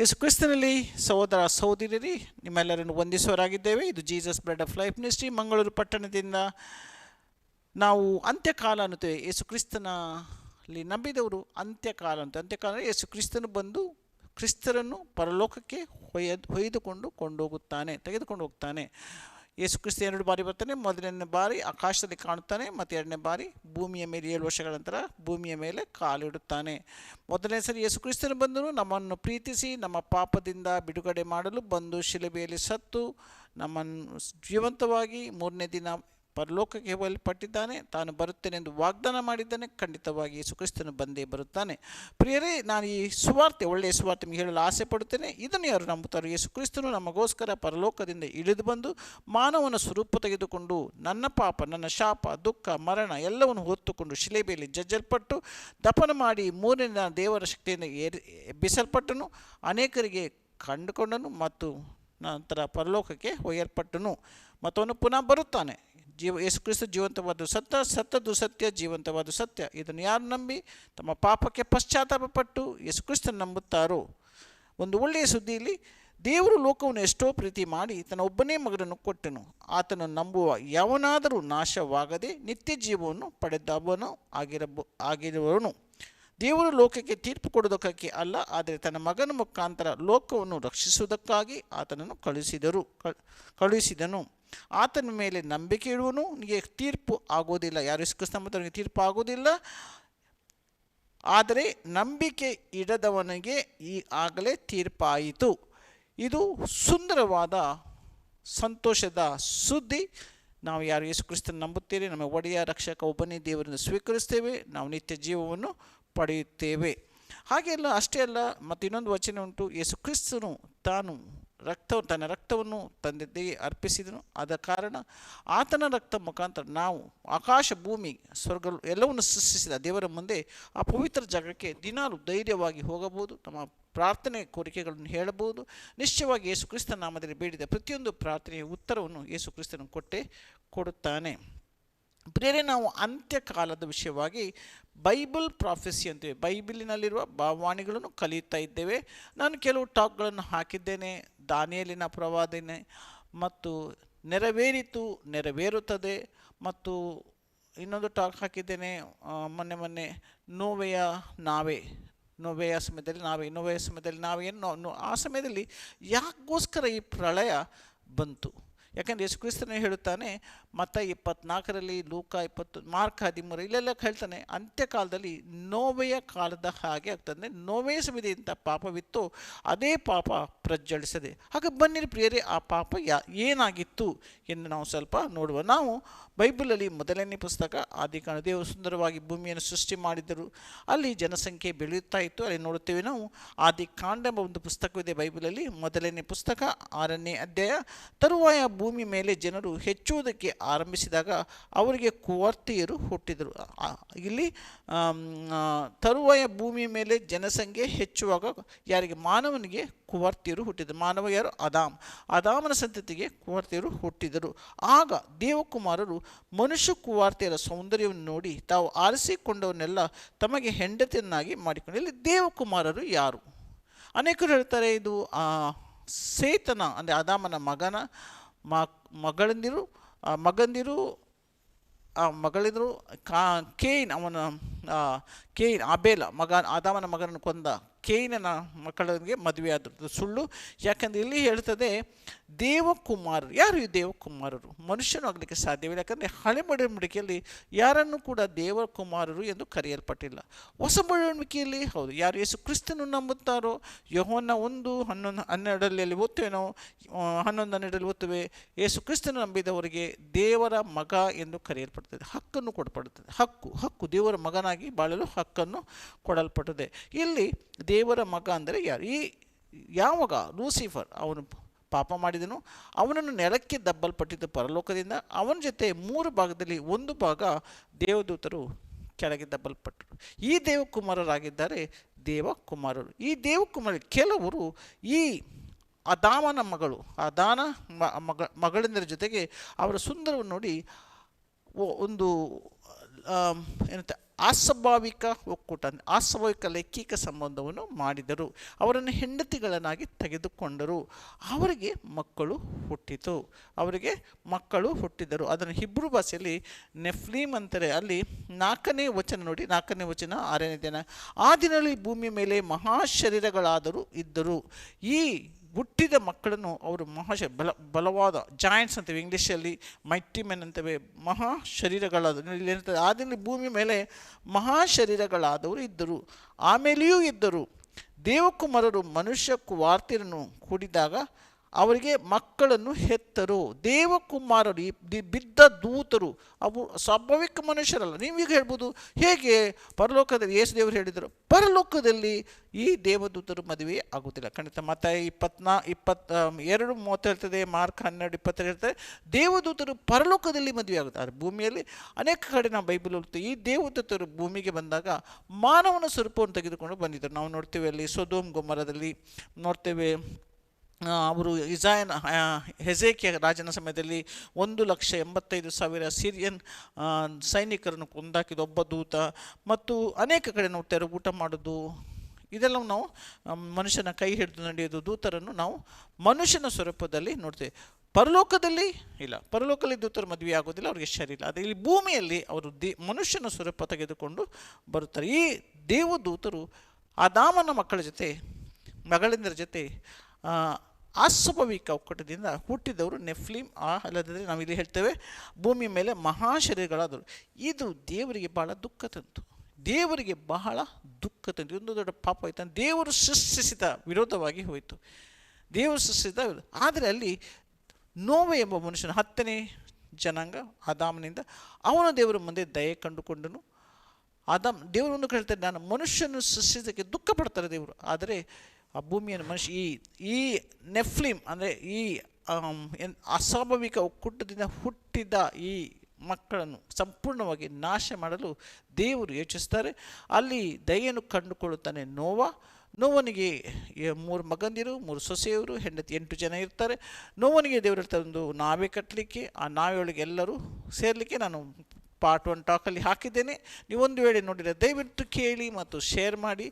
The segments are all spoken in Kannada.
ಯೇಸು ಕ್ರಿಸ್ತನಲ್ಲಿ ಸಹೋದರ ಸಹೋದರಿ ನಿಮ್ಮೆಲ್ಲರನ್ನು ವಂದಿಸುವರಾಗಿದ್ದೇವೆ ಇದು Jesus bread of life ministry, Mangaluru ಪಟ್ಟಣದಿಂದ ನಾವು ಅಂತ್ಯಕಾಲ ಅನ್ನುತ್ತೇವೆ. ಯೇಸು ಕ್ರಿಸ್ತನಲ್ಲಿ ನಂಬಿದವರು ಅಂತ್ಯಕಾಲ ಅಂತ. ಅಂತ್ಯಕಾಲ ಯೇಸು ಕ್ರಿಸ್ತನು ಬಂದು ಕ್ರಿಸ್ತರನ್ನು ಪರಲೋಕಕ್ಕೆ ಹೊಯ್ಯ ಹೊಯ್ದುಕೊಂಡು ಕೊಂಡೋಗುತ್ತಾನೆ, ತೆಗೆದುಕೊಂಡು ಹೋಗ್ತಾನೆ. ಯೇಸು ಕ್ರಿಸ್ತ ಎರಡು ಬಾರಿ ಬರ್ತಾನೆ ಮೊದಲನೇ ಬಾರಿ ಆಕಾಶದಲ್ಲಿ ಕಾಣುತ್ತಾನೆ, ಮತ್ತು ಎರಡನೇ ಬಾರಿ ಭೂಮಿಯ ಮೇಲೆ ಏಳು ವರ್ಷಗಳ ನಂತರ ಭೂಮಿಯ ಮೇಲೆ ಕಾಲಿಡುತ್ತಾನೆ. ಮೊದಲನೇ ಸರಿ ಯೇಸು ಬಂದನು, ನಮ್ಮನ್ನು ಪ್ರೀತಿಸಿ, ನಮ್ಮ ಪಾಪದಿಂದ ಬಿಡುಗಡೆ ಮಾಡಲು ಬಂದು ಶಿಲುಬೆಯಲ್ಲಿ ಸತ್ತು, ನಮ್ಮನ್ನು ಜೀವಂತವಾಗಿ ಮೂರನೇ ದಿನ ಪರಲೋಕಕ್ಕೆ ಹೋಗಲ್ಪಟ್ಟಿದ್ದಾನೆ ತಾನು ಬರುತ್ತೇನೆಂದು ವಾಗ್ದಾನ ಮಾಡಿದ್ದಾನೆ, ಖಂಡಿತವಾಗಿ ಯೇಸುಕ್ರಿಸ್ತನು ಬಂದೇ ಬರುತ್ತಾನೆ. ಪ್ರಿಯರೇ, ನಾನು ಈ ಸುವಾರ್ತೆ, ಒಳ್ಳೆಯ ಸುವಾರ್ತೆ ನಿಮಗೆ ಹೇಳಲು ಆಸೆ ಪಡುತ್ತೇನೆ. ಇದನ್ನು ಯಾರು ನಂಬುತ್ತಾರೆ? ಯೇಸುಕ್ರಿಸ್ತನು ನಮಗೋಸ್ಕರ ಪರಲೋಕದಿಂದ ಇಳಿದು ಬಂದು ಮಾನವನ ಸ್ವರೂಪ ತೆಗೆದುಕೊಂಡು ನನ್ನ ಪಾಪ, ನನ್ನ ಶಾಪ, ದುಃಖ, ಮರಣ ಎಲ್ಲವನ್ನು ಹೊತ್ತುಕೊಂಡು ಶಿಲೆಬೆಯಲ್ಲಿ ಜಜ್ಜಲ್ಪಟ್ಟು ದಪನ ಮಾಡಿ ಮೂರನೇ ದೇವರ ಶಕ್ತಿಯಿಂದ ಏರಿ, ಎಬ್ಬಿಸಲ್ಪಟ್ಟನು. ಅನೇಕರಿಗೆ ಕಂಡುಕೊಂಡನು ಮತ್ತು ನಂತರ ಪರಲೋಕಕ್ಕೆ ಒಯ್ಯಲ್ಪಟ್ಟನು. ಮತ್ತು ಅವನು ಪುನಃ ಬರುತ್ತಾನೆ. ಜೀವ, ಯೇಸು ಕ್ರಿಸ್ತ ಜೀವಂತವಾದ ಸತ್ಯ ಸತ್ತದ್ದು ಸತ್ಯ ಜೀವಂತವಾದ ಸತ್ಯ. ಇದನ್ನು ಯಾರು ನಂಬಿ? ತಮ್ಮ ಪಾಪಕ್ಕೆ ಪಶ್ಚಾತ್ತಾಪಪಟ್ಟು ಯೇಸು ಕ್ರಿಸ್ತನ ನಂಬುತ್ತಾರೋ? ಒಂದು ಒಳ್ಳೆಯ ಸುದ್ದಿಯಲ್ಲಿ, ದೇವರು ಲೋಕವನ್ನು ಎಷ್ಟೋ ಪ್ರೀತಿ ಮಾಡಿ ತನ್ನ ಒಬ್ಬನೇ ಮಗನನ್ನು ಕೊಟ್ಟನು. ಆತನು ನಂಬುವ ಯಾವನಾದರೂ ನಾಶವಾಗದೆ ನಿತ್ಯ ಜೀವವನ್ನು ಪಡೆದವನು ಆಗಿರಬ, ಆಗಿರುವವನು. ದೇವರು ಲೋಕಕ್ಕೆ ತೀರ್ಪು ಕೊಡೋದಕ್ಕೆ ಅಲ್ಲ, ಆದರೆ ತನ್ನ ಮಗನ ಮುಖಾಂತರ ಲೋಕವನ್ನು ರಕ್ಷಿಸುವುದಕ್ಕಾಗಿ ಆತನನ್ನು ಕಳುಹಿಸಿದರು ಕಳುಹಿಸಿದನು. ಆತನ ಮೇಲೆ ನಂಬಿಕೆ ಇಡುವನು ನಿಮಗೆ ತೀರ್ಪು ಆಗೋದಿಲ್ಲ. ಯಾರು ಕ್ರಿಸ್ತಂಬತನಿಗೆ ತೀರ್ಪು ಆಗೋದಿಲ್ಲ. ಆದರೆ ನಂಬಿಕೆ ಇಡದವನಿಗೆ ಈ ಆಗಲೇ ತೀರ್ಪಾಯಿತು. ಇದು ಸುಂದರವಾದ, ಸಂತೋಷದ ಸುದ್ದಿ. ನಾವು ಯಾರು ಯೇಸು ಕ್ರಿಸ್ತನ ನಂಬುತ್ತೇವೆ? ನಮ್ಮ ಒಡೆಯ, ರಕ್ಷಕ, ಒಬ್ಬನೇ ದೇವರನ್ನು ಸ್ವೀಕರಿಸ್ತೇವೆ. ನಾವು ನಿತ್ಯ ಜೀವವನ್ನು ಪಡೆಯುತ್ತೇವೆ. ಹಾಗೆಲ್ಲ ಅಷ್ಟೇ ಅಲ್ಲ ಮತ್ತು ಇನ್ನೊಂದು ವಚನ ಉಂಟು. ಯೇಸು ಕ್ರಿಸ್ತನು ತಾನು ರಕ್ತ ತನ್ನ ರಕ್ತವನ್ನು ತಂದೆಗೆ ಅರ್ಪಿಸಿದನು. ಆದ ಕಾರಣ ಆತನ ರಕ್ತ ಮುಖಾಂತರ ನಾವು ಆಕಾಶ, ಭೂಮಿ, ಸ್ವರ್ಗ ಎಲ್ಲವನ್ನು ಸೃಷ್ಟಿಸಿದ ದೇವರ ಮುಂದೆ ಆ ಪವಿತ್ರ ಜಾಗಕ್ಕೆ ದಿನಾಲು ಧೈರ್ಯವಾಗಿ ಹೋಗಬಹುದು. ನಮ್ಮ ಪ್ರಾರ್ಥನೆ ಕೋರಿಕೆಗಳನ್ನು ಹೇಳಬಹುದು. ನಿಶ್ಚಯವಾಗಿ ಯೇಸು ಕ್ರಿಸ್ತ ನಾಮದಲ್ಲಿ ಬೇಡಿದ ಪ್ರತಿಯೊಂದು ಪ್ರಾರ್ಥನೆಯ ಉತ್ತರವನ್ನು ಯೇಸು ಕ್ರಿಸ್ತನು ಕೊಟ್ಟೇ ಕೊಡುತ್ತಾನೆ. ಪ್ರಿಯರೇ ನಾವು ಅಂತ್ಯಕಾಲದ ವಿಷಯವಾಗಿ ಬೈಬಲ್ ಪ್ರಾಫೆಸಿ ಅಂತೇವೆ. ಬೈಬಲಿನಲ್ಲಿರುವ ಭಾವವಾಣಿಗಳನ್ನು ಕಲಿಯುತ್ತಾ ಇದ್ದೇವೆ. ನಾನು ಕೆಲವು ಟಾಕ್ಗಳನ್ನು ಹಾಕಿದ್ದೇನೆ. ದಾನಿಯಲ್ಲಿನ ಪ್ರವಾದನೆ ಮತ್ತು ನೆರವೇರಿತು, ನೆರವೇರುತ್ತದೆ ಮತ್ತು ಇನ್ನೊಂದು ಟಾಕ್ ಹಾಕಿದ್ದೇನೆ. ಮೊನ್ನೆ ಮೊನ್ನೆ ನೋವೆಯ ನಾವೇ, ನೋವೆಯ ಸಮಯದಲ್ಲಿ ನಾವೇ, ನೋವೆಯ ಸಮಯದಲ್ಲಿ ನಾವೇನು ಆ ಸಮಯದಲ್ಲಿ ಯಾಕೋಸ್ಕರ ಈ ಪ್ರಳಯ ಬಂತು? ಯಾಕಂದರೆ ಯೇಸು ಕ್ರಿಸ್ತನೇ ಹೇಳುತ್ತಾನೆ ಮತ್ತ ಇಪ್ಪತ್ನಾಲ್ಕರಲ್ಲಿ, ಲೂಕ ಇಪ್ಪತ್ತು, ಮಾರ್ಕ್ ಹದಿಮೂರು, ಇಲ್ಲೆಲ್ಲ ಹೇಳ್ತಾನೆ, ಅಂತ್ಯಕಾಲದಲ್ಲಿ ನೋವೆಯ ಕಾಲದ ಹಾಗೆ ಆಗ್ತದೆ. ನೋವೆಯ ಸಮಿತಿಯಿಂದ ಪಾಪವಿತ್ತು, ಅದೇ ಪಾಪ ಪ್ರಜ್ವಲಿಸದೆ. ಹಾಗೆ ಬನ್ನಿರಿ ಪ್ರಿಯರೇ, ಆ ಪಾಪ ಯಾ, ಏನಾಗಿತ್ತು ಎಂದು ನಾವು ಸ್ವಲ್ಪ ನೋಡುವ. ನಾವು ಬೈಬಲಲ್ಲಿ ಮೊದಲನೇ ಪುಸ್ತಕ, ಆದಿಕಾಂಡ ದೇವರು ಸುಂದರವಾಗಿ ಭೂಮಿಯನ್ನು ಸೃಷ್ಟಿ ಮಾಡಿದರು ಅಲ್ಲಿ ಜನಸಂಖ್ಯೆ ಬೆಳೆಯುತ್ತಾ ಇತ್ತು, ಅಲ್ಲಿ ನೋಡುತ್ತೇವೆ ನಾವು. ಆದಿಕಾಂಡ ಎಂಬ ಒಂದು ಪುಸ್ತಕವಿದೆ ಬೈಬಲಲ್ಲಿ, ಮೊದಲನೇ ಪುಸ್ತಕ, ಆರನೇ ಅಧ್ಯಾಯ, ತರುವಾಯ ಭೂಮಿ ಮೇಲೆ ಜನರು ಹೆಚ್ಚುವುದಕ್ಕೆ ಆರಂಭಿಸಿದಾಗ ಅವರಿಗೆ ಕುವರ್ತಿಯರು ಹುಟ್ಟಿದರು. ಇಲ್ಲಿ ತರುವಾಯ ಭೂಮಿ ಮೇಲೆ ಜನಸಂಖ್ಯೆ ಹೆಚ್ಚುವಾಗ ಯಾರಿಗೆ? ಮಾನವನಿಗೆ ಕುವರ್ತಿಯರು ಹುಟ್ಟಿದರು. ಮಾನವ ಯಾರು? ಅದಾಮ್ ಅದಾಮನ ಸಂತತಿಗೆ ಕುವರ್ತಿಯರು ಹುಟ್ಟಿದರು. ಆಗ ದೇವಕುಮಾರರು ಮನುಷ್ಯ ಕುವಾರ್ತೆಯರ ಸೌಂದರ್ಯವನ್ನು ನೋಡಿ ತಾವು ಆರಿಸಿಕೊಂಡವನ್ನೆಲ್ಲ ತಮಗೆ ಹೆಂಡತಿಯನ್ನಾಗಿ ಮಾಡಿಕೊಂಡು ಇಲ್ಲಿ ದೇವಕುಮಾರರು ಯಾರು? ಅನೇಕರು ಹೇಳ್ತಾರೆ, ಇದು ಸೇತನ, ಅಂದರೆ ಅದಾಮನ ಮಗನ ಮಗಳಂದಿರು ಮಗಂದಿರು ಮಗಳಿದ್ರು ಕಾ ಕೇನ್ ಅವನ ಕೇನ್ ಆಬೇಲ ಮಗ ಆದಾಮನ ಮಗನನ್ನು ಕೊಂದ ಕೇನನ ಮಕ್ಕಳಿಗೆ ಮದುವೆ ಆದದ್ದು ಸುಳ್ಳು. ಯಾಕಂದರೆ ಇಲ್ಲಿ ಹೇಳ್ತದೆ, ದೇವಕುಮಾರರು, ಯಾರು ಈ ದೇವಕುಮಾರರು? ಮನುಷ್ಯನು ಆಗಲಿಕ್ಕೆ ಸಾಧ್ಯವಿಲ್ಲ. ಯಾಕಂದರೆ ಹಳೆ ಮಡಿಕೆಯಲ್ಲಿ ಯಾರನ್ನು ಕೂಡ ದೇವಕುಮಾರರು ಎಂದು ಕರೆಯಲ್ಪಟ್ಟಿಲ್ಲ. ಹೊಸ ಬಡವಣಿಕೆಯಲ್ಲಿ ಹೌದು, ಯಾರು ಯೇಸು ಕ್ರಿಸ್ತನು ನಂಬುತ್ತಾರೋ, ಯಹೋನ ಒಂದು ಹನ್ನೊಂದು, ಹನ್ನೆರಡರಲ್ಲಿ ಓದ್ತೇವೆ ನಾವು ಹನ್ನೊಂದು, ಹನ್ನೆರಡರಲ್ಲಿ ಓದ್ತೇವೆ ಯೇಸು ಕ್ರಿಸ್ತನು ನಂಬಿದವರಿಗೆ ದೇವರ ಮಗ ಎಂದು ಕರೆಯಲ್ಪಡ್ತದೆ ಹಕ್ಕನ್ನು ಕೊಡಪಡುತ್ತದೆ ಹಕ್ಕು ಹಕ್ಕು, ದೇವರ ಮಗನಾಗಿ ಬಾಳಲು ಹಕ್ಕನ್ನು ಕೊಡಲ್ಪಟ್ಟದೆ ಇಲ್ಲಿ ದೇವರ ಮಗ ಅಂದರೆ ಯಾರು? ಈ ಯಾವಾಗ? ಲೂಸಿಫರ್. ಅವನು ಪಾಪ ಮಾಡಿದನು. ಅವನನ್ನು ನೆಲಕ್ಕೆ ದಬ್ಬಲ್ಪಟ್ಟಿದ್ದು ಪರಲೋಕದಿಂದ ಅವನ ಜೊತೆ ಮೂರು ಭಾಗದಲ್ಲಿ ಒಂದು ಭಾಗ ದೇವದೂತರು ಕೆಳಗೆ ದಬ್ಬಲ್ಪಟ್ಟರು. ಈ ದೇವಕುಮಾರರಾಗಿದ್ದಾರೆ ದೇವಕುಮಾರರು. ಈ ದೇವಕುಮಾರ ಕೆಲವರು ಈ ಅದಾಮನ ಮಗಳು, ಅದಾನ ಮಗ ಮಗಳಿಂದರ ಜೊತೆಗೆ ಅವರ ಸುಂದರವನ್ನು ನೋಡಿ ಒಂದು ಏನಂತ, ಅಸ್ವಾಭಾವಿಕ ಒಕ್ಕೂಟ ಅಸ್ವಾಭಾವಿಕ ಲೈಂಗಿಕ ಸಂಬಂಧವನ್ನು ಮಾಡಿದರು. ಅವರನ್ನು ಹೆಂಡತಿಗಳನ್ನಾಗಿ ತೆಗೆದುಕೊಂಡರು. ಅವರಿಗೆ ಮಕ್ಕಳು ಹುಟ್ಟಿತು. ಅವರಿಗೆ ಮಕ್ಕಳು ಹುಟ್ಟಿದರು. ಅದನ್ನು ಹಿಬ್ರು ಭಾಷೆಯಲ್ಲಿ ನೆಫ್ಲೀಮ್ ಅಂತಾರೆ. ಅಲ್ಲಿ ನಾಲ್ಕನೇ ವಚನ ನೋಡಿ, ನಾಲ್ಕನೇ ವಚನ, ಆರನೇ ದಿನ ಆ ದಿನದಲ್ಲಿ ಭೂಮಿ ಮೇಲೆ ಮಹಾಶರೀರಗಳಾದರೂ ಇದ್ದರು. ಈ ಹುಟ್ಟಿದ ಮಕ್ಕಳನ್ನು ಅವರು ಮಹಾಶ ಬಲ, ಬಲವಾದ ಜಾಯಿಂಟ್ಸ್ ಅಂತೇವೆ ಇಂಗ್ಲೀಷಲ್ಲಿ ಮೈಟಿ ಮೆನ್ ಅಂತೇವೆ, ಮಹಾ ಶರೀರಗಳಾದ ಇಲ್ಲಿ ಏನಂತದೆ ಭೂಮಿ ಮೇಲೆ ಮಹಾ ಶರೀರಗಳಾದವರು ಇದ್ದರು. ಆಮೇಲೆಯೂ ಇದ್ದರು. ದೇವಕುಮಾರರು ಮನುಷ್ಯ ಕುವಾರ್ತಿರನ್ನು ಕೂಡಿದಾಗ ಅವರಿಗೆ ಮಕ್ಕಳನ್ನು ಹೆತ್ತರು, ದೇವಕುಮಾರರು, ಈ ಬಿದ್ದ ದೂತರು, ಅವು ಸ್ವಾಭಾವಿಕ ಮನುಷ್ಯರಲ್ಲ. ನೀವೀಗ ಹೇಳ್ಬೋದು, ಹೇಗೆ ಪರಲೋಕದಲ್ಲಿ ಯೇಸು ದೇವರು ಹೇಳಿದರು, ಪರಲೋಕದಲ್ಲಿ ಈ ದೇವದೂತರು ಮದುವೆ ಆಗುವುದಿಲ್ಲ. ಖಂಡಿತ ಮತ್ತೆ ಇಪ್ಪತ್ನಾ ಇಪ್ಪತ್ತ ಎರಡು ಮೂವತ್ತು ಹೇಳ್ತದೆ, ಮಾರ್ಕ್ ಹನ್ನೆರಡು ಇಪ್ಪತ್ತೆರಡು ಹೇಳ್ತದೆ, ದೇವದೂತರು ಪರಲೋಕದಲ್ಲಿ ಮದುವೆ ಆಗುತ್ತೆ ಆದರೆ ಭೂಮಿಯಲ್ಲಿ ಅನೇಕ ಕಡೆ ನಾವು ಬೈಬಲ್ ಹೋಗ್ತೀವಿ ಈ ದೇವದೂತರು ಭೂಮಿಗೆ ಬಂದಾಗ ಮಾನವನ ಸ್ವರೂಪವನ್ನು ತೆಗೆದುಕೊಂಡು ಬಂದಿದ್ದರು. ನಾವು ನೋಡ್ತೇವೆ ಅಲ್ಲಿ ಸೊದೋಮ್ ಗೊಮ್ಮರದಲ್ಲಿ ನೋಡ್ತೇವೆ ಅವರು ಇಸಾಯನ್ ಆ, ಹೆಜೇಕಿಯ ರಾಜನ ಸಮಯದಲ್ಲಿ ಒಂದು ಲಕ್ಷ ಎಂಬತ್ತೈದು ಸಾವಿರ ಸಿರಿಯನ್ ಸೈನಿಕರನ್ನು ಕೊಂದಾಕಿದ ಒಬ್ಬ ದೂತ ಮತ್ತು ಅನೇಕ ಕಡೆ ನೋಡ್ತಾರೆ ಊಟ ಮಾಡೋದು. ಇದೆಲ್ಲ ನಾವು ಮನುಷ್ಯನ ಕೈ ಹಿಡಿದು ನಡೆಯೋದು ದೂತರನ್ನು ನಾವು ಮನುಷ್ಯನ ಸ್ವರೂಪದಲ್ಲಿ ನೋಡ್ತೇವೆ. ಪರಲೋಕದಲ್ಲಿ ಇಲ್ಲ ಪರಲೋಕದಲ್ಲಿ ದೂತರು ಮದುವೆ ಆಗೋದಿಲ್ಲ ಅವ್ರಿಗೆ ಶರೀರ ಅದೇ ಇಲ್ಲಿ ಭೂಮಿಯಲ್ಲಿ ಅವರು ದೇ ಮನುಷ್ಯನ ಸ್ವರೂಪ ತೆಗೆದುಕೊಂಡು ಬರುತ್ತಾರೆ. ಈ ದೇವದೂತರು ಆದಾಮನ ಮಕ್ಕಳ ಜೊತೆ ಮಗಳಿಂದರ ಜೊತೆ ಅಸ್ವಾಭಾವಿಕ ಒಕ್ಕೂಟದಿಂದ ಹುಟ್ಟಿದವರು ನೆಫ್ಲಿಮ್ ಆ ಅಲ್ಲದ್ರೆ ನಾವಿಲ್ಲಿ ಹೇಳ್ತೇವೆ ಭೂಮಿ ಮೇಲೆ ಮಹಾಶರೀರಗಳಾದರು ಇದು ದೇವರಿಗೆ ಬಹಳ ದುಃಖ ತಂತು. ದೇವರಿಗೆ ಬಹಳ ದುಃಖ ತಂತು. ಒಂದು ದೊಡ್ಡ ಪಾಪ ಆಯ್ತು. ದೇವರು ಸೃಷ್ಟಿಸಿದ ವಿರೋಧವಾಗಿ ಹೋಯಿತು. ದೇವರು ಸೃಷ್ಟಿಸಿದ. ಆದರೆ ಅಲ್ಲಿ ನೋವೆ ಎಂಬ ಮನುಷ್ಯನ ಹತ್ತನೇ ಜನಾಂಗ ಆದಾಮನಿಂದ ಅವನ ದೇವರ ಮುಂದೆ ದಯೆ ಕಂಡುಕೊಂಡನು. ಆದಾಮ್ ದೇವರು ಒಂದು ಹೇಳ್ತಾರೆ ನಾನು ಮನುಷ್ಯನು ಸೃಷ್ಟಿಸಕ್ಕೆ ದುಃಖ ಪಡ್ತಾರೆ ದೇವರು. ಆದರೆ ಆ ಭೂಮಿಯನ್ನು ಮನುಷ್ಯ ಈ ಈ ನೆಫ್ಲಿಮ್ ಅಂದರೆ ಈ ಅಸ್ವಾಭಾವಿಕ ಒಕ್ಕೂಟದಿಂದ ಹುಟ್ಟಿದ ಈ ಮಕ್ಕಳನ್ನು ಸಂಪೂರ್ಣವಾಗಿ ನಾಶ ಮಾಡಲು ದೇವರು ಯೋಚಿಸ್ತಾರೆ. ಅಲ್ಲಿ ದಯೆಯನ್ನು ಕಂಡುಕೊಳ್ಳುತ್ತಾನೆ ನೋವ. ನೋವನಿಗೆ ಮೂರು ಮಗಂದಿರು, ಮೂರು ಸೊಸೆಯವರು, ಹೆಂಡತಿ ಎಂಟು ಜನ ಇರ್ತಾರೆ. ನೋವನಿಗೆ ದೇವರು ಹೇಳ್ತಾರೆ ಒಂದು ನಾವೇ ಕಟ್ಟಲಿಕ್ಕೆ, ಆ ನಾವೆಯೊಳಗೆ ಎಲ್ಲರೂ ಸೇರಲಿಕ್ಕೆ ನಾನು ಪಾರ್ಟ್ ಒನ್ ಟಾಕಲ್ಲಿ ಹಾಕಿದ್ದೇನೆ. ನೀವೊಂದು ವೇಳೆ ನೋಡಿದರೆ ದಯವಿಟ್ಟು ಕೇಳಿ ಮತ್ತು ಶೇರ್ ಮಾಡಿ.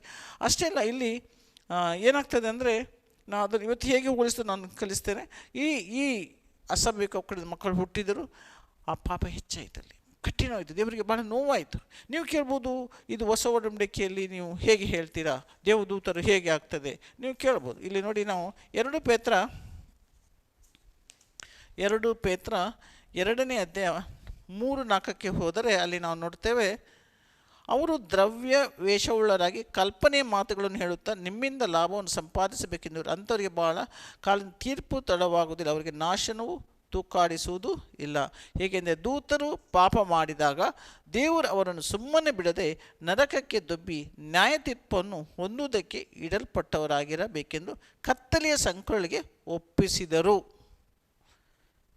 ಅಷ್ಟೇ ಅಲ್ಲ, ಇಲ್ಲಿ ಏನಾಗ್ತದೆ ಅಂದರೆ ನಾನು ಅದನ್ನು ಇವತ್ತು ಹೇಗೆ ಹೋಲಿಸ್ತು ನಾನು ಕಲಿಸ್ತೇನೆ. ಈ ಈ ಅಸಭ್ಯಕ ಒಕ್ಕಡಿದ ಮಕ್ಕಳು ಹುಟ್ಟಿದರು, ಆ ಪಾಪ ಹೆಚ್ಚಾಯಿತು ಅಲ್ಲಿ. ಕಠಿಣ ಕಠಿಣವಾಯಿತು ದೇವರಿಗೆ ಭಾಳ ನೋವಾಯಿತು. ನೀವು ಕೇಳ್ಬೋದು, ಇದು ಹೊಸ ಒಡಂಬಡಿಕೆಯಲ್ಲಿ ನೀವು ಹೇಗೆ ಹೇಳ್ತೀರಾ? ದೇವದೂತರು ಹೇಗೆ ಆಗ್ತದೆ? ನೀವು ಕೇಳ್ಬೋದು. ಇಲ್ಲಿ ನೋಡಿ ನಾವು ಎರಡು ಪೇತ್ರ ಎರಡು ಪೇತ್ರ ಎರಡನೇ ಅಧ್ಯಾಯ ಮೂರು ನಾಲ್ಕಕ್ಕೆ ಹೋದರೆ ಅಲ್ಲಿ ನಾವು ನೋಡ್ತೇವೆ ಅವರು ದ್ರವ್ಯ ವೇಷವುಳ್ಳರಾಗಿ ಕಲ್ಪನೆ ಮಾತುಗಳನ್ನು ಹೇಳುತ್ತಾ ನಿಮ್ಮಿಂದ ಲಾಭವನ್ನು ಸಂಪಾದಿಸಬೇಕೆಂದು ಅಂಥವರಿಗೆ ಬಹಳ ಕಾಲಿನ ತೀರ್ಪು ತಡವಾಗುವುದಿಲ್ಲ. ಅವರಿಗೆ ನಾಶನವು ತೂಕಾಡಿಸುವುದು ಇಲ್ಲ. ಹೇಗೆಂದರೆ ದೂತರು ಪಾಪ ಮಾಡಿದಾಗ ದೇವರು ಅವರನ್ನು ಸುಮ್ಮನೆ ಬಿಡದೆ ನರಕಕ್ಕೆ ದೊಬ್ಬಿ ನ್ಯಾಯ ತೀರ್ಪನ್ನು ಹೊಂದುವುದಕ್ಕೆ ಇಡಲ್ಪಟ್ಟವರಾಗಿರಬೇಕೆಂದು ಕತ್ತಲೆಯ ಸಂಕುಳಿಗೆ ಒಪ್ಪಿಸಿದರು.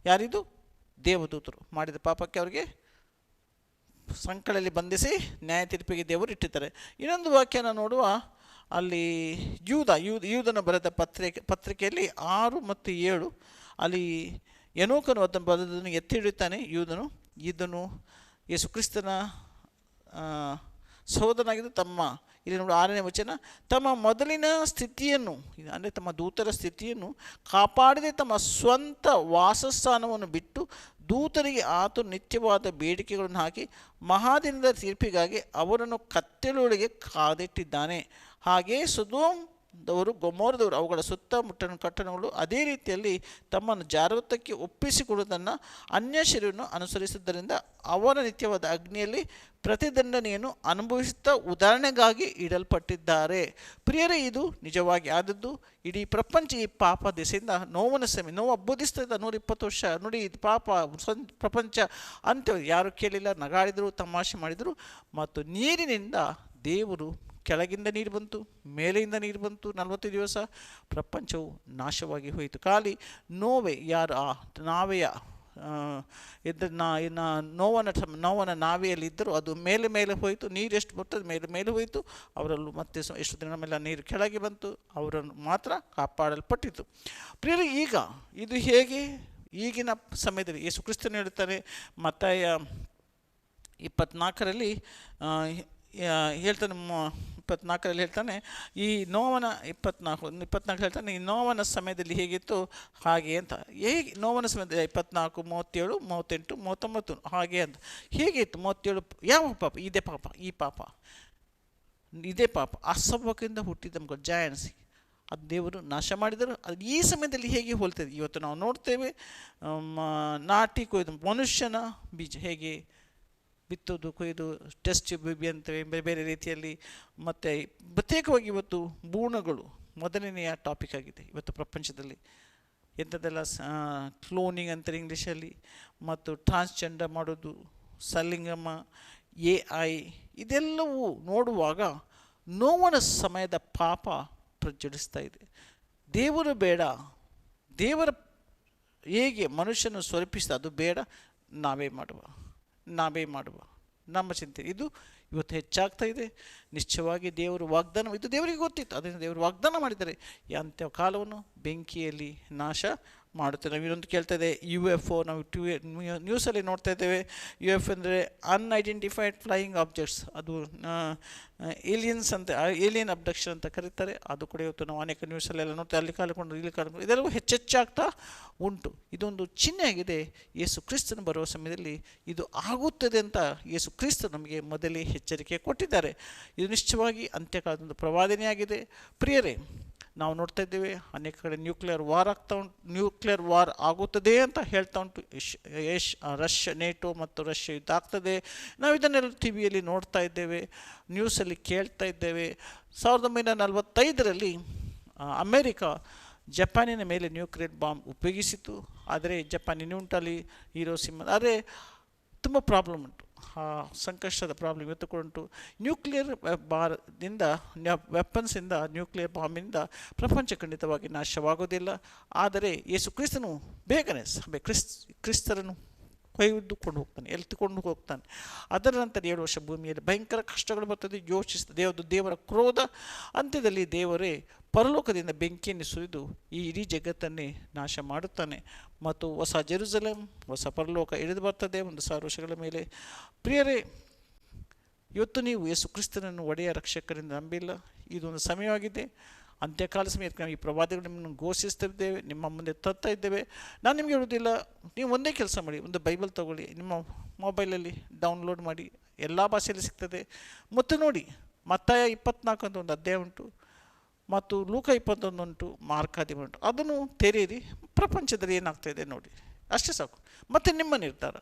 ಯಾರಿದು? ದೇವದೂತರು ಮಾಡಿದ ಪಾಪಕ್ಕೆ ಅವರಿಗೆ ಸಂಕಳಲ್ಲಿ ಬಂಧಿಸಿ ನ್ಯಾಯ ತೀರ್ಪಿಗೆ ದೇವರು ಇಟ್ಟಿದ್ದಾರೆ ಇನ್ನೊಂದು ವಾಕ್ಯನ ನೋಡುವ, ಅಲ್ಲಿ ಯೂದ ಯೂದ, ಯೂದನ ಬರೆದ ಪತ್ರಿಕೆ, ಪತ್ರಿಕೆಯಲ್ಲಿ ಆರು ಮತ್ತು ಏಳು, ಅಲ್ಲಿ ಎನೋಕನು ಅದನ್ನು ಬರೆದನ್ನು ಎತ್ತಿ ಹಿಡಿಯುತ್ತಾನೆ ಯೂದನು. ಇದನ್ನು ಯೇಸು ಕ್ರಿಸ್ತನ ತಮ್ಮ, ಇಲ್ಲಿ ನೋಡಿ ಆರನೇ ವಚನ. ತಮ್ಮ ಮೊದಲಿನ ಸ್ಥಿತಿಯನ್ನು, ಅಂದರೆ ತಮ್ಮ ದೂತರ ಸ್ಥಿತಿಯನ್ನು ಕಾಪಾಡದೆ ತಮ್ಮ ಸ್ವಂತ ವಾಸಸ್ಥಾನವನ್ನು ಬಿಟ್ಟು ದೂತರಿಗೆ ಆತು ನಿತ್ಯವಾದ ಬೇಡಿಕೆಗಳನ್ನು ಹಾಕಿ ಮಹಾದಿನದ ತೀರ್ಪಿಗಾಗಿ ಅವರನ್ನು ಕತ್ತಲೊಳಗೆ ಕಾದಿಟ್ಟಿದ್ದಾನೆ. ಹಾಗೆಯೇ ಸುಧೋಮ್ದವರು ಗೊಮೋರದವರು, ಅವುಗಳ ಸುತ್ತಮುಟ್ಟನ ಕಟ್ಟಣಗಳು ಅದೇ ರೀತಿಯಲ್ಲಿ ತಮ್ಮನ್ನು ಜಾರವತ್ತಕ್ಕೆ ಒಪ್ಪಿಸಿಕೊಡುವುದನ್ನು ಅನ್ಯ ಶರೀರವನ್ನು ಅನುಸರಿಸಿದ್ದರಿಂದ ಅವರ ನಿತ್ಯವಾದ ಅಗ್ನಿಯಲ್ಲಿ ಪ್ರತಿದಂಡನೆಯನ್ನು ಅನುಭವಿಸುತ್ತಾ ಉದಾಹರಣೆಗಾಗಿ ಇಡಲ್ಪಟ್ಟಿದ್ದಾರೆ. ಪ್ರಿಯರೇ, ಇದು ನಿಜವಾಗಿ ಆದದ್ದು. ಇಡೀ ಪ್ರಪಂಚ ಈ ಪಾಪ ದೆಸೆಯಿಂದ ನೋವನ್ನು ಸಮಯ ನೋವು ಇದ್ದ ನೂರ ಇಪ್ಪತ್ತು ವರ್ಷ ನೋಡಿ ಇದು ಪಾಪ ಪ್ರಪಂಚ ಅಂತ ಯಾರು ಕೇಳಿಲ್ಲ. ನಗಾಡಿದರು, ತಮಾಷೆ ಮಾಡಿದರು. ಮತ್ತು ನೀರಿನಿಂದ ದೇವರು ಕೆಳಗಿಂದ ನೀರು ಬಂತು, ಮೇಲೆಯಿಂದ ನೀರು ಬಂತು, ನಲವತ್ತು ದಿವಸ ಪ್ರಪಂಚವು ನಾಶವಾಗಿ ಹೋಯಿತು. ಖಾಲಿ ನೋವೆ ಯಾರು ಆ ನಾವೆಯ ಇದ್ದ ನಾ, ಇನ್ನು ನೋವನ ಸಮ- ನೋವನ ನಾವೆಯಲ್ಲಿ ಇದ್ದರು ಅದು ಮೇಲೆ ಮೇಲೆ ಹೋಯಿತು, ನೀರು ಎಷ್ಟು ಬರ್ತದೆ ಮೇಲೆ ಮೇಲೆ ಹೋಯಿತು, ಅವರಲ್ಲೂ ಮತ್ತೆ ಎಷ್ಟು ದಿನ ಮೇಲೆ ನೀರು ಕೆಳಗೆ ಬಂತು, ಅವರನ್ನು ಮಾತ್ರ ಕಾಪಾಡಲ್ಪಟ್ಟಿತು. ಪ್ರಿಯರು, ಈಗ ಇದು ಹೇಗೆ? ಈಗಿನ ಸಮಯದಲ್ಲಿ ಯೇಸು ಕ್ರಿಸ್ತನು ಹೇಳ್ತಾರೆ ಮತ್ತಾಯ ಇಪ್ಪತ್ನಾಲ್ಕರಲ್ಲಿ ಹೇಳ್ತಾನೆ ಇಪ್ಪತ್ನಾಲ್ಕರಲ್ಲಿ ಹೇಳ್ತಾನೆ, ಈ ನೋವನ ಇಪ್ಪತ್ನಾಲ್ಕು ಇಪ್ಪತ್ನಾಲ್ಕು ಹೇಳ್ತಾನೆ, ಈ ನೋವನ ಸಮಯದಲ್ಲಿ ಹೇಗಿತ್ತು? ಹಾಗೆ ಅಂತ. ಹೇಗೆ, ನೋವನ ಸಮಯದಲ್ಲಿ ಇಪ್ಪತ್ನಾಲ್ಕು, ಮೂವತ್ತೇಳು, ಮೂವತ್ತೆಂಟು, ಮೂವತ್ತೊಂಬತ್ತು, ಹಾಗೆ ಅಂತ. ಹೇಗಿತ್ತು ಮೂವತ್ತೇಳು? ಯಾವ ಪಾಪ? ಇದೇ ಪಾಪ, ಈ ಪಾಪ. ಇದೇ ಪಾಪ. ಅಸಭ್ಯದಿಂದ ಹುಟ್ಟಿದ ಮಕ್ಕಳು ಜಾಯನ್ಸಿ. ಅದು ದೇವರು ನಾಶ ಮಾಡಿದರು. ಅದು ಈ ಸಮಯದಲ್ಲಿ ಹೇಗೆ ಹೋಲ್ತದೆ? ಇವತ್ತು ನಾವು ನೋಡ್ತೇವೆ ನಾಟಿ ಕೊಯ್ದು ಮನುಷ್ಯನ ಬೀಜ. ಹೇಗೆ? ಬಿತ್ತೋದು ಕೊಯ್ದು ಟೆಸ್ಟ್ ಬಿಬಿ ಅಂತೇವೆ ಬೇರೆ ಬೇರೆ ರೀತಿಯಲ್ಲಿ ಮತ್ತು ಪ್ರತ್ಯೇಕವಾಗಿ ಇವತ್ತು ಭೂಣಗಳು ಮೊದಲನೆಯ ಟಾಪಿಕ್ ಆಗಿದೆ ಇವತ್ತು ಪ್ರಪಂಚದಲ್ಲಿ. ಎಂಥದ್ದೆಲ್ಲ ಕ್ಲೋನಿಂಗ್ ಅಂತಾರೆ ಇಂಗ್ಲೀಷಲ್ಲಿ, ಮತ್ತು ಟ್ರಾನ್ಸ್ಜೆಂಡರ್ ಮಾಡೋದು, ಸಲಿಂಗಮ, ಎ ಐ, ಇದೆಲ್ಲವೂ ನೋಡುವಾಗ ನೋವನ ಸಮಯದ ಪಾಪ ಪ್ರಜ್ವಲಿಸ್ತಾ ಇದೆ. ದೇವರು ಬೇಡ, ದೇವರ ಹೇಗೆ ಮನುಷ್ಯನ ಸ್ವರೂಪಿಸಿದ ಅದು ಬೇಡ, ನಾವೇ ಮಾಡುವ. ನಾವೇ ಮಾಡುವ. ನಮ್ಮ ಚಿಂತೆ. ಇದು ಇವತ್ತು ಹೆಚ್ಚಾಗ್ತಾ ಇದೆ. ನಿಶ್ಚಯವಾಗಿ ದೇವರು ವಾಗ್ದಾನ ಇದು ದೇವರಿಗೆ ಗೊತ್ತಿತ್ತು. ಅದರಿಂದ ದೇವರು ವಾಗ್ದಾನ ಮಾಡಿದ್ದಾರೆ. ಅಂತ್ಯ ಕಾಲವನ್ನು ಬೆಂಕಿಯಲ್ಲಿ ನಾಶ ಮಾಡುತ್ತೆ. ನಾವು ಇನ್ನೊಂದು ಕೇಳ್ತಾ ಯು ಎಫ್ ಒ ನಾವು ಟ್ಯೂ ನ್ಯೂಸಲ್ಲಿ ನೋಡ್ತಾ ಇದ್ದೇವೆ. ಯು ಎಫ್ ಅಂದರೆ ಅನ್ಐಡೆಂಟಿಫೈಡ್ ಫ್ಲೈಯಿಂಗ್ ಆಬ್ಜೆಕ್ಟ್ಸ್ ಅದು ಏಲಿಯನ್ಸ್ ಅಂತ ಏಲಿಯನ್ ಅಬ್ಡಕ್ಷನ್ ಅಂತ ಕರೀತಾರೆ. ಅದು ಕೂಡ ಇವತ್ತು ನಾವು ಅನೇಕ ನ್ಯೂಸಲ್ಲೆಲ್ಲ ನೋಡ್ತೇವೆ ಅಲ್ಲಿ ಕಾಲಿಕೊಂಡು ಇಲ್ಲಿ ಕಾಲಿಕೊಂಡು ಇದೆಲ್ಲವೂ ಹೆಚ್ಚೆಚ್ಚಾಗ್ತಾ ಉಂಟು. ಇದೊಂದು ಚಿಹ್ನೆ ಆಗಿದೆ. ಯೇಸು ಕ್ರಿಸ್ತನು ಬರುವ ಸಮಯದಲ್ಲಿ ಇದು ಆಗುತ್ತದೆ ಅಂತ ಯೇಸು ಕ್ರಿಸ್ತ ನಮಗೆ ಮೊದಲೇ ಎಚ್ಚರಿಕೆ ಕೊಟ್ಟಿದ್ದಾರೆ. ಇದು ನಿಶ್ಚಯವಾಗಿ ಅಂತ್ಯಕಾಲದ ಪ್ರವಾದನೆಯಾಗಿದೆ. ಪ್ರಿಯರೇ ನಾವು ನೋಡ್ತಾ ಇದ್ದೇವೆ, ಅನೇಕ ಕಡೆ ನ್ಯೂಕ್ಲಿಯರ್ ವಾರ್ ಆಗ್ತಾ ಉಂಟು. ನ್ಯೂಕ್ಲಿಯರ್ ವಾರ್ ಆಗುತ್ತದೆ ಅಂತ ಹೇಳ್ತಾ ಉಂಟು. ಏಷ್ ರಷ್ಯಾ ನೇಟೋ ಮತ್ತು ರಷ್ಯಾ ಯುದ್ಧ ಆಗ್ತದೆ. ನಾವು ಇದನ್ನೆಲ್ಲ ಟಿ ವಿಯಲ್ಲಿ ನೋಡ್ತಾ ಇದ್ದೇವೆ ನ್ಯೂಸಲ್ಲಿ ಕೇಳ್ತಾ ಇದ್ದೇವೆ. ಸಾವಿರದ ಒಂಬೈನೂರ ನಲವತ್ತೈದರಲ್ಲಿ ಅಮೇರಿಕಾ ಜಪಾನಿನ ಮೇಲೆ ನ್ಯೂಕ್ಲಿಯರ್ ಬಾಂಬ್ ಉಪಯೋಗಿಸಿತು ಆದರೆ ಜಪಾನ್ ಹೀರೋ ಹೀರೋಸಿಮ ಆದರೆ ತುಂಬ ಪ್ರಾಬ್ಲಮ್ ಉಂಟು. ಸಂಕಷ್ಟದ ಪ್ರಾಬ್ಲಮ್ ಇವತ್ತು ಕೂಡ ಉಂಟು ನ್ಯೂಕ್ಲಿಯರ್ ಬಾರ್ದಿಂದ ವೆಪನ್ಸಿಂದ ನ್ಯೂಕ್ಲಿಯರ್ ಬಾಂಬಿಂದ ಪ್ರಪಂಚ ಖಂಡಿತವಾಗಿ ನಾಶವಾಗೋದಿಲ್ಲ ಆದರೆ, ಯೇಸು ಕ್ರಿಸ್ತನು ಬೇಗನೆ ಕ್ರಿಸ್, ಕ್ರಿಸ್ತರನ್ನು ಕೊಯ್ದುಕೊಂಡು ಹೋಗ್ತಾನೆ ಎಲ್ತಿಕೊಂಡು ಹೋಗ್ತಾನೆ. ಅದರ ನಂತರ ಏಳು ವರ್ಷ ಭೂಮಿಯಲ್ಲಿ ಭಯಂಕರ ಕಷ್ಟಗಳು ಬರ್ತದೆ ಯೋಚಿಸ್ತದೆ ದೇವದು, ದೇವರ ಕ್ರೋಧ. ಅಂತ್ಯದಲ್ಲಿ ದೇವರೇ ಪರಲೋಕದಿಂದ ಬೆಂಕಿಯನ್ನು ಸುರಿದು ಈ ಇಡೀ ಜಗತ್ತನ್ನೇ ನಾಶ ಮಾಡುತ್ತಾನೆ. ಮತ್ತು ಹೊಸ ಜೆರುಸಲೇಮ್ ಹೊಸ ಪರಲೋಕ ಇಳಿದು ಬರ್ತದೆ ಒಂದು ಸಾವಿರ ವರ್ಷಗಳ ಮೇಲೆ. ಪ್ರಿಯರೇ, ಇವತ್ತು ನೀವು ಯೇಸು ಕ್ರಿಸ್ತನನ್ನು ಒಡೆಯ ರಕ್ಷಕರಿಂದ ನಂಬಿಲ್ಲ. ಇದೊಂದು ಸಮಯವಾಗಿದೆ. ಅಂತ್ಯಕಾಲ ಸಮಯಕ್ಕೆ ಈ ಪ್ರವಾದಿಗಳು ನಿಮ್ಮನ್ನು ಘೋಷಿಸ್ತಿದ್ದೇವೆ, ನಿಮ್ಮ ಮುಂದೆ ತರ್ತಾ ಇದ್ದೇವೆ. ನಾನು ನಿಮಗೆ ಹೇಳೋದಿಲ್ಲ ನೀವು ಒಂದೇ ಕೆಲಸ ಮಾಡಿ, ಒಂದು ಬೈಬಲ್ ತಗೊಳ್ಳಿ, ನಿಮ್ಮ ಮೊಬೈಲಲ್ಲಿ ಡೌನ್ಲೋಡ್ ಮಾಡಿ, ಎಲ್ಲ ಭಾಷೆಯಲ್ಲಿ ಸಿಗ್ತದೆ. ಮತ್ತು ನೋಡಿ, ಮತ್ತಾಯ ಇಪ್ಪತ್ನಾಲ್ಕು ಅಂತ ಒಂದು ಅಧ್ಯಾಯ ಉಂಟು, ಮತ್ತು ಲೂಕ ಇಪ್ಪತ್ತೊಂದು ಉಂಟು ಮಾರ್ಕಾದಿ ಉಂಟು. ಅದನ್ನು ತೆರೆಯಿರಿ, ಪ್ರಪಂಚದಲ್ಲಿ ಏನಾಗ್ತಾಯಿದೆ ನೋಡಿ, ಅಷ್ಟೇ ಸಾಕು. ಮತ್ತು ನಿಮ್ಮ ನಿರ್ಧಾರ.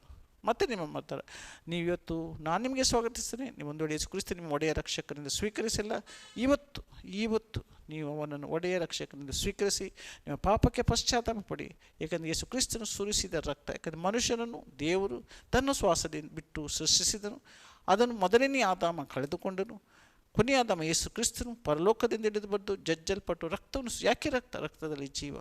ಮತ್ತೆ ನಿಮ್ಮ ಮಾತಾಡ. ನೀವು ಇವತ್ತು ನಾನು ನಿಮಗೆ ಸ್ವಾಗತಿಸ್ತೇನೆ. ನೀವು ಒಂದು ಕ್ರಿಸ್ತ ನಿಮ್ಮ ಒಡೆಯ ರಕ್ಷಕರಿಂದ ಸ್ವೀಕರಿಸಿಲ್ಲ. ಇವತ್ತು ಇವತ್ತು ನೀವು ಅವನನ್ನು ಒಡೆಯ ರಕ್ಷಕರಿಂದ ಸ್ವೀಕರಿಸಿ, ನಿಮ್ಮ ಪಾಪಕ್ಕೆ ಪಶ್ಚಾತ್ತಾಪ ಪಡಿ. ಏಕೆಂದರೆ ಯೇಸು ಕ್ರಿಸ್ತನು ಸುರಿಸಿದ ರಕ್ತ, ಯಾಕಂದರೆ ಮನುಷ್ಯನನ್ನು ದೇವರು ತನ್ನ ಶ್ವಾಸದಿಂದ ಬಿಟ್ಟು ಸೃಷ್ಟಿಸಿದನು. ಅದನ್ನು ಮೊದಲನೇ ಆದಾಮ ಕಳೆದುಕೊಂಡನು. ಕೊನೆಯಾದಾಮ ಯೇಸು ಕ್ರಿಸ್ತನು ಪರಲೋಕದಿಂದ ಹಿಡಿದು ಬಂದು ಜಜ್ಜಲ್ಪಟ್ಟು ರಕ್ತವನ್ನು ಯಾಕೆ ರಕ್ತ? ರಕ್ತದಲ್ಲಿ ಜೀವ.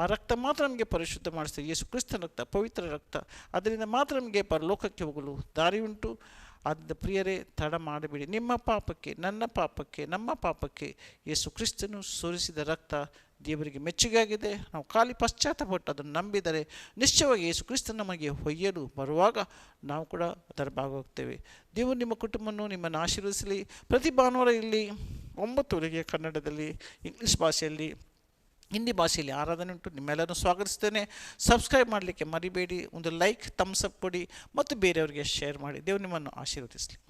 ಆ ರಕ್ತ ಮಾತ್ರ ನಮಗೆ ಪರಿಶುದ್ಧ ಮಾಡಿಸ್ತದೆ. ಯೇಸು ಕ್ರಿಸ್ತನ ರಕ್ತ, ಪವಿತ್ರ ರಕ್ತ. ಅದರಿಂದ ಮಾತ್ರ ನಮಗೆ ಪರಲೋಕಕ್ಕೆ ಹೋಗಲು ದಾರಿ ಉಂಟು ಆದ್ದರಿಂದ ಪ್ರಿಯರೇ, ತಡ ಮಾಡಬೇಡಿ. ನಿಮ್ಮ ಪಾಪಕ್ಕೆ, ನನ್ನ ಪಾಪಕ್ಕೆ, ನಮ್ಮ ಪಾಪಕ್ಕೆ ಯೇಸು ಕ್ರಿಸ್ತನು ಸುರಿಸಿದ ರಕ್ತ ದೇವರಿಗೆ ಮೆಚ್ಚುಗೆಯಾಗಿದೆ. ನಾವು ಖಾಲಿ ಪಶ್ಚಾತ್ತಪಟ್ಟು ಅದನ್ನು ನಂಬಿದರೆ ನಿಶ್ಚಯವಾಗಿ ಯೇಸು ಕ್ರಿಸ್ತನ ನಮಗೆ ಹೊಯ್ಯಲು ಬರುವಾಗ ನಾವು ಕೂಡ ಅದರ ಭಾಗವಾಗ್ತೇವೆ. ದೇವರು ನಿಮ್ಮ ಕುಟುಂಬವನ್ನು ನಿಮ್ಮನ್ನು ಆಶೀರ್ವದಿಸಲಿ. ಪ್ರತಿ ಭಾನುವಾರ ಇಲ್ಲಿ ಒಂಬತ್ತುವರೆಗೆ ಕನ್ನಡದಲ್ಲಿ, ಇಂಗ್ಲೀಷ್ ಭಾಷೆಯಲ್ಲಿ ಹಿಂದಿ ಭಾಷೆಯಲ್ಲಿ ಆರಾಧನೆ ಉಂಟು. ನಿಮ್ಮೆಲ್ಲರನ್ನು ಸ್ವಾಗತಿಸ್ತೇನೆ. ಸಬ್ಸ್ಕ್ರೈಬ್ ಮಾಡಲಿಕ್ಕೆ ಮರಿಬೇಡಿ. ಒಂದು ಲೈಕ್ ಥಮ್ಸ್ ಅಪ್ ಕೊಡಿ. ಮತ್ತು ಬೇರೆಯವರಿಗೆ ಶೇರ್ ಮಾಡಿ. ದೇವ್ರು ನಿಮ್ಮನ್ನು ಆಶೀರ್ವದಿಸಲಿ.